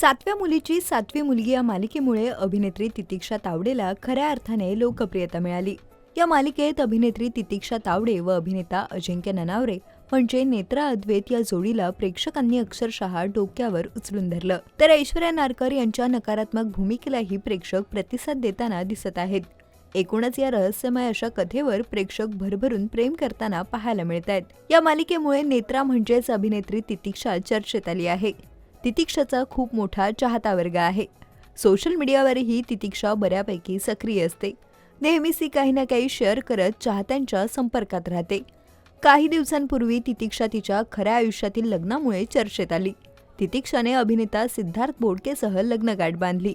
सातव्या मुलीची सातवी मुलगी या मालिकेमुळे अभिनेत्री तितिक्षा तावडेला खऱ्या अर्थाने लोकप्रियता मिळाली. या मालिकेत अभिनेत्री तितिक्षा तावडे व अभिनेता अजिंक्य ननावरे म्हणजे नेत्रा अद्वैत या जोडीला प्रेक्षकांनी अक्षरशः डोक्यावर उचलून धरलं. तर ऐश्वर्या नारकर यांच्या नकारात्मक भूमिकेलाही प्रेक्षक प्रतिसाद देताना दिसत आहेत. एकूणच या रहस्यमय अशा कथेवर प्रेक्षक भरभरून प्रेम करताना पाहायला मिळत आहेत या मालिकेमुळे नेत्रा म्हणजेच अभिनेत्री तितिक्षा चर्चेत आली आहे. तितिक्षाचा खूप मोठा चाहता वर्ग आहे. सोशल मीडियावरही तितिक्षा बऱ्यापैकी सक्रिय असते. नेहमीच ती काही ना काही शेअर करत चाहत्यांच्या संपर्कात राहते. काही दिवसांपूर्वी तितिक्षा तिच्या खऱ्या आयुष्यातील लग्नामुळे चर्चेत आली. तितिक्षाने अभिनेता सिद्धार्थ बोडकेसह लग्नगाठ बांधली.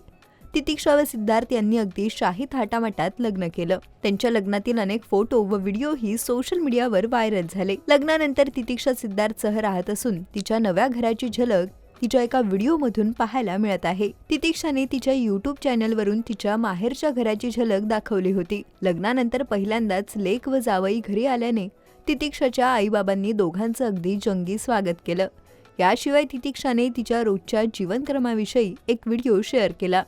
तितिक्षा व सिद्धार्थ यांनी अगदी शाही थाटामाटात लग्न केलं. त्यांच्या लग्नातील अनेक फोटो व व्हिडिओही सोशल मीडियावर व्हायरल झाले. लग्नानंतर तितिक्षा सिद्धार्थसह राहत असून तिच्या नव्या घराची झलक तिच्या एका व्हिडिओमधून पाहायला मिळत आहे. तितिक्षाने तिच्या युट्यूब चॅनलवरून तिच्या माहेरच्या घराची झलक दाखवली होती. लग्नानंतर पहिल्यांदाच लेक व जावई घरी आल्याने तितिक्षाच्या आईबाबांनी दोघांचं अगदी जंगी स्वागत केलं. याशिवाय तितिक्षाने तिच्या रोजच्या जीवनक्रमाविषयी एक व्हिडिओ शेअर केला.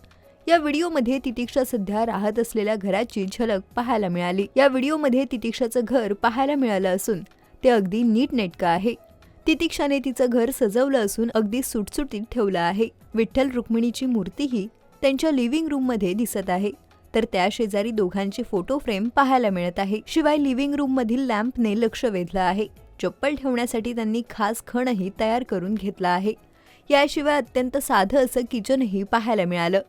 या व्हिडिओमध्ये तितिक्षा सध्या राहत असलेल्या घराची झलक पाहायला मिळाली. या व्हिडिओमध्ये तितिक्षाचं घर पाहायला मिळालं असून ते अगदी नीटनेटकं आहे. तितिक्षाने तिचं घर सजवलं असून अगदी सुटसुटीत ठेवलं आहे. विठ्ठल रुक्मिणीची मूर्तीही त्यांच्या लिव्हिंग रूममध्ये दिसत आहे. तर त्या शेजारी दोघांची फोटो फ्रेम पाहायला मिळत आहे. शिवाय लिव्हिंग रूम मधील लॅम्पने लक्ष वेधलं आहे. चप्पल ठेवण्यासाठी त्यांनी खास खणही तयार करून घेतला आहे. याशिवाय अत्यंत साधं असं किचनही पाहायला मिळालं.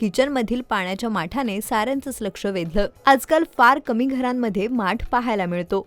किचनमधील पाण्याच्या माठाने साऱ्यांचंच लक्ष वेधलं. आजकाल फार कमी घरांमध्ये माठ पाहायला मिळतो.